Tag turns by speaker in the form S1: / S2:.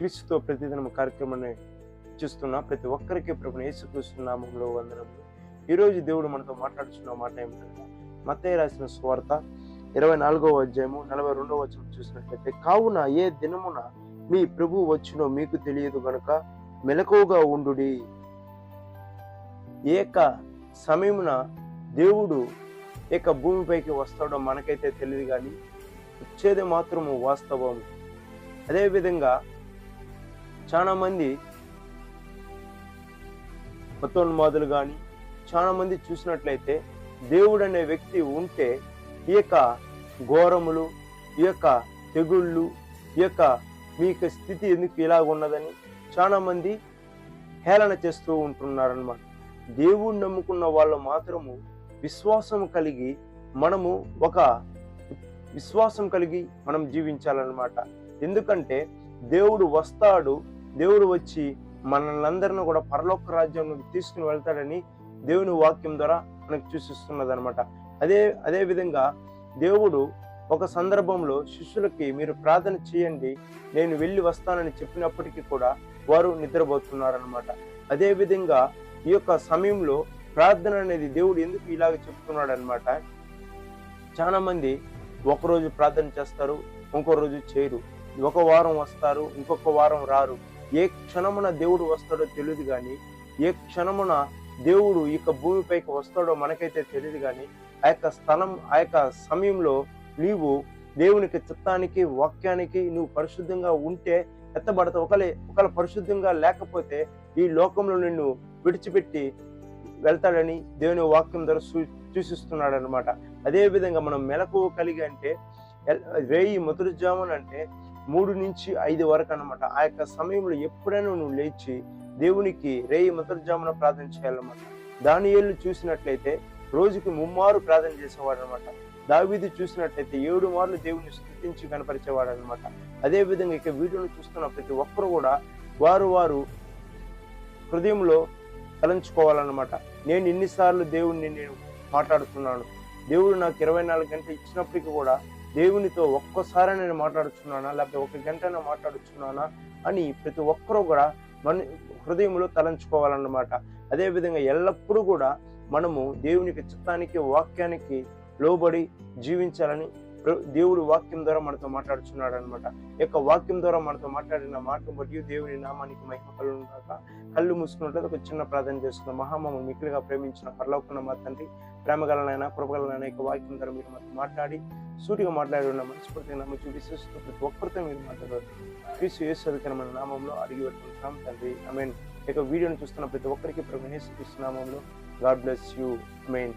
S1: క్రీస్తుతో ప్రతిదినం కార్యక్రమాన్ని చూస్తున్న ప్రతి ఒక్కరికి ప్రభు యేసుక్రీస్తు నామంలో వందనములు. ఈరోజు దేవుడు మనతో మాట్లాడుతున్న మాట ఏమిటంటే మత్తయి రాసిన స్వార్థ ఇరవై నాలుగవ అధ్యాయము నలభై రెండవ వచనం చూసినట్లయితే కావున ఏ దినమున మీ ప్రభు వచ్చినో మీకు తెలియదు గనుక మెలకువగా ఉండుడి. ఏక సమయమున దేవుడు ఏక భూమిపైకి వస్తాడో మనకైతే తెలియదు కానీ వచ్చేది మాత్రము వాస్తవం. అదేవిధంగా చాలా మంది మతోన్మాదులు కానీ చాలా మంది చూసినట్లయితే దేవుడు అనే వ్యక్తి ఉంటే ఈ యొక్క ఘోరములు ఈ యొక్క తెగుళ్ళు ఈ యొక్క మీ యొక్క స్థితి ఎందుకు ఇలాగ ఉన్నదని చాలా మంది హేళన చేస్తూ ఉంటున్నారనమాట దేవుణ్ణి నమ్ముకున్న వాళ్ళు మాత్రము విశ్వాసం కలిగి మనము ఒక విశ్వాసం కలిగి మనం జీవించాలన్నమాట. ఎందుకంటే దేవుడు వస్తాడు దేవుడు వచ్చి మనల్ని అందరిని కూడా పరలోక రాజ్యంలోకి తీసుకుని వెళ్తాడని దేవుని వాక్యం ద్వారా మనకు చూసిస్తున్నది అనమాట అదే అదే విధంగా దేవుడు ఒక సందర్భంలో శిష్యులకి మీరు ప్రార్థన చేయండి నేను వెళ్ళి వస్తానని చెప్పినప్పటికీ కూడా వారు నిద్రపోతున్నారనమాట అదే విధంగా ఈ యొక్క సమయంలో ప్రార్థన అనేది దేవుడు ఎందుకు ఇలాగ చెప్తున్నాడు అనమాట చాలా మంది ఒకరోజు ప్రార్థన చేస్తారు ఇంకో రోజు చేయరు. ఒక వారం వస్తారు ఇంకొక వారం రారు. ఏ క్షణమున దేవుడు వస్తాడో తెలియదు కానీ ఏ క్షణమున దేవుడు ఈ యొక్క భూమిపైకి వస్తాడో మనకైతే తెలియదు కానీ ఆ యొక్క స్థలం ఆ యొక్క సమయంలో నీవు దేవునికి చిత్తానికి వాక్యానికి నువ్వు పరిశుద్ధంగా ఉంటే ఎత్తబడతావు ఒకలే ఒకవేళ పరిశుద్ధంగా లేకపోతే ఈ లోకంలో నిన్ను విడిచిపెట్టి వెళ్తాడని దేవుని వాక్యం ద్వారా సూ సూచిస్తున్నాడు అనమాట అదేవిధంగా మనం మెలకు కలిగి అంటే ఎల్- రేయి మొదటి అంటే మూడు నుంచి ఐదు వరకు అనమాట ఆ యొక్క సమయంలో ఎప్పుడైనా నువ్వు లేచి దేవునికి రేయి మంత్రజామున ప్రార్థన చేయాలన్నమాట. దానియేలు చూసినట్లయితే రోజుకి ముమ్మారు ప్రార్థన చేసేవాడు అనమాట దావీది చూసినట్లయితే ఏడు మార్లు దేవుని స్థుతించి కనపరిచేవాడు అనమాట అదే విధంగా ఇక వీడియోను చూస్తున్న ప్రతి ఒక్కరు కూడా వారు వారు హృదయంలో తలంచుకోవాలన్నమాట. నేను ఎన్నిసార్లు దేవుణ్ణి నేను మాట్లాడుతున్నాను. దేవుడు నాకు ఇరవై నాలుగు గంటలు ఇచ్చినప్పటికీ కూడా దేవునితో ఒక్కసారి నేను మాట్లాడుచున్నానా? లేకపోతే ఒక గంటనే మాట్లాడుచున్నానా? అని ప్రతి ఒక్కరూ కూడా మన హృదయంలో తలంచుకోవాలన్నమాట. అదేవిధంగా ఎల్లప్పుడూ కూడా మనము దేవునికి చిత్తానికి వాక్యానికి లోబడి జీవించాలని దేవుడు వాక్యం ద్వారా మనతో మాట్లాడుచున్నాడు అనమాట యొక్క వాక్యం ద్వారా మనతో మాట్లాడిన మాట మరియు దేవుని నామానికి మహిమ కలుగును కళ్ళు మూసుకున్నట్లయితే ఒక చిన్న ప్రార్థన చేసుకున్న మహామము మిక్కులుగా ప్రేమించిన పరలోకున్న మా తండ్రి ప్రేమగలనైనా కృపగలనైనా యొక్క వాక్యం ద్వారా మీరు మాతో మాట్లాడి సూటిగా మాట్లాడి ఉన్న మనస్ఫూర్తిగా నమ్మ చూపిస్తూ ప్రతి ఒక్కరితో మీరు మాట్లాడారు క్రీస్తు యేసు మన నామంలో అడిగి పెట్టుకుంటున్నాం తండ్రి. ఐ మీన్ యొక్క వీడియోని చూస్తున్న ప్రతి ఒక్కరికి ప్రభు క్రీస్తు నామంలో. God bless you main